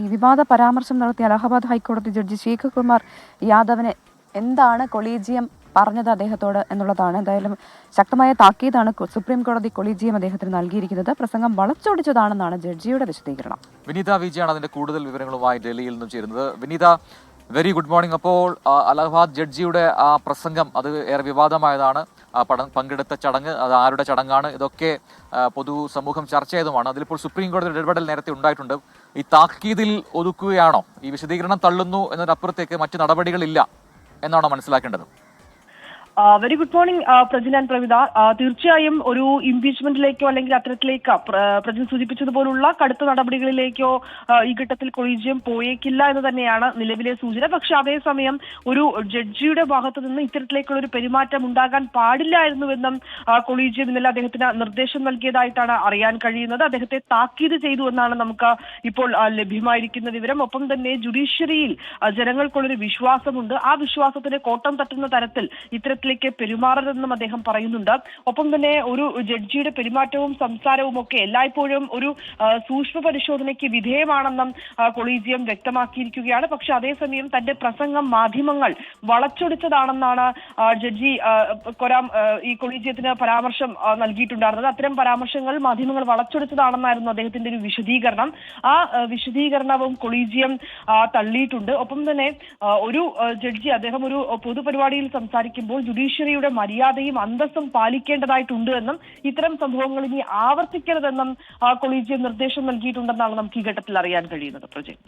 ഈ വിവാദ പരാമർശം നടത്തിയ അലഹബാദ് ഹൈക്കോടതി ജഡ്ജി ശേഖർ കുമാർ യാദവിനെ എന്താണ് കൊളീജിയം പറഞ്ഞത് അദ്ദേഹത്തോട് എന്നുള്ളതാണ് എന്തായാലും ശക്തമായ താക്കീതാണ് സുപ്രീം കോടതി കൊളീജിയം അദ്ദേഹത്തിന് നൽകിയിരിക്കുന്നത്. പ്രസംഗം വളച്ചൊടിച്ചതാണെന്നാണ് ജഡ്ജിയുടെ വിശദീകരണം. വിനീത വിജയാണ് അതിന്റെ കൂടുതൽ വിവരങ്ങളുമായി ഡൽഹിയിൽ നിന്നും ചേരുന്നത്. Vineetha very good morning. അപ്പോൾ അലഹബാദ് ജഡ്ജിയുടെ ആ പ്രസംഗം അത് ഏറെ വിവാദമായതാണ്. പങ്കെടുത്ത ചടങ്ങ് അത് ആരുടെ ചടങ്ങാണ് ഇതൊക്കെ പൊതു സമൂഹം ചർച്ച ചെയ്തതുമാണ്. അതിലിപ്പോൾ സുപ്രീം കോടതി ഇടപെടൽ നേരത്തെ ഉണ്ടായിട്ടുണ്ട്. ഈ താക്കീതിൽ ഒതുക്കുകയാണോ? ഈ വിശദീകരണം തള്ളുന്നു എന്നതിനപ്പുറത്തേക്ക് മറ്റു നടപടികളില്ല എന്നാണോ മനസ്സിലാക്കേണ്ടത്? Very good morning Prajin and Pravitha. തീർച്ചയായും ഒരു ഇംപീച്ച്മെന്റിലേക്കോ അല്ലെങ്കിൽ അത്തരത്തിലേക്ക് പ്ര- പ്രജിൻ സൂചിപ്പിച്ചതുപോലുള്ള കടുത്ത നടപടികളിലേക്കോ ഈ ഘട്ടത്തിൽ കൊളീജിയം പോയേക്കില്ല എന്ന് തന്നെയാണ് നിലവിലെ സൂചന. പക്ഷെ അതേസമയം ഒരു ജഡ്ജിയുടെ ഭാഗത്തു നിന്ന് ഇത്തരത്തിലേക്കുള്ള ഒരു പെരുമാറ്റം ഉണ്ടാകാൻ പാടില്ലായിരുന്നുവെന്നും കൊളീജിയം ഇന്നലെ അദ്ദേഹത്തിന് നിർദ്ദേശം നൽകിയതായിട്ടാണ് അറിയാൻ കഴിയുന്നത്. അദ്ദേഹത്തെ താക്കീത് ചെയ്തു എന്നാണ് നമുക്ക് ഇപ്പോൾ ലഭ്യമായിരിക്കുന്ന വിവരം. ഒപ്പം തന്നെ ജുഡീഷ്യറിയിൽ ജനങ്ങൾക്കുള്ളൊരു വിശ്വാസമുണ്ട്. ആ വിശ്വാസത്തിന് കോട്ടം തട്ടുന്ന തരത്തിൽ ഇത്തരത്തിലേക്ക് പെരുമാറരുതെന്നും അദ്ദേഹം പറയുന്നുണ്ട്. ഒപ്പം തന്നെ ഒരു ജഡ്ജിയുടെ പെരുമാറ്റവും സംസാരവും ഒക്കെ എല്ലായ്പ്പോഴും ഒരു സൂക്ഷ്മ പരിശോധനയ്ക്ക് വിധേയമാണെന്നും കൊളീജിയം വ്യക്തമാക്കിയിരിക്കുകയാണ്. പക്ഷെ അതേസമയം തന്റെ പ്രസംഗം മാധ്യമങ്ങൾ വളച്ചൊടിച്ചതാണെന്നാണ് ജഡ്ജി കൊരാം ഈ കൊളീജിയത്തിന് പരാമർശം നൽകിയിട്ടുണ്ടായിരുന്നത്. അത്തരം പരാമർശങ്ങൾ മാധ്യമങ്ങൾ വളച്ചൊടിച്ചതാണെന്നായിരുന്നു അദ്ദേഹത്തിന്റെ ഒരു വിശദീകരണം. ആ, വിശദീകരണവും കൊളീജിയം തള്ളിയിട്ടുണ്ട്. ഒപ്പം തന്നെ ഒരു ജഡ്ജി അദ്ദേഹം ഒരു പൊതുപരിപാടിയിൽ സംസാരിക്കുമ്പോൾ ജുഡീഷ്യറിയുടെ മര്യാദയും അന്തസ്സും പാലിക്കേണ്ടതായിട്ടുണ്ട് എന്നും ഇത്തരം സംഭവങ്ങൾ ഇനി ആവർത്തിക്കരുതെന്നും കൊളീജിയം നിർദ്ദേശം നൽകിയിട്ടുണ്ടെന്നാണ് നമുക്ക് ഈ ഘട്ടത്തിൽ അറിയാൻ കഴിയുന്നത്. പ്രജയ്